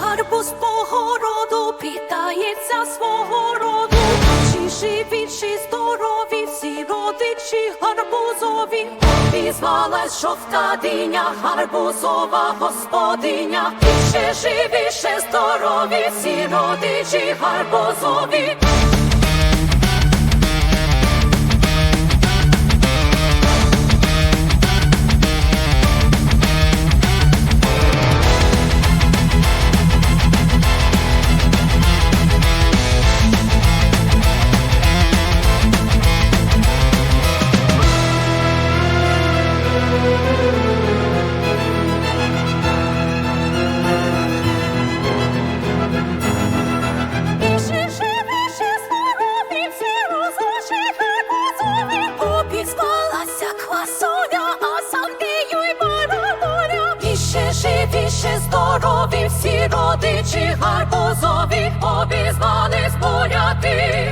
гарбуз по городу, питається свого роду. Чи живі, чи здорові, всі родичі гарбузові. Обізвалась жовта диня, гарбузова господиня. Ще живі, ще здорові, всі родичі гарбузові. Здорові, всі родичі гарбузові. Обізвались буряти,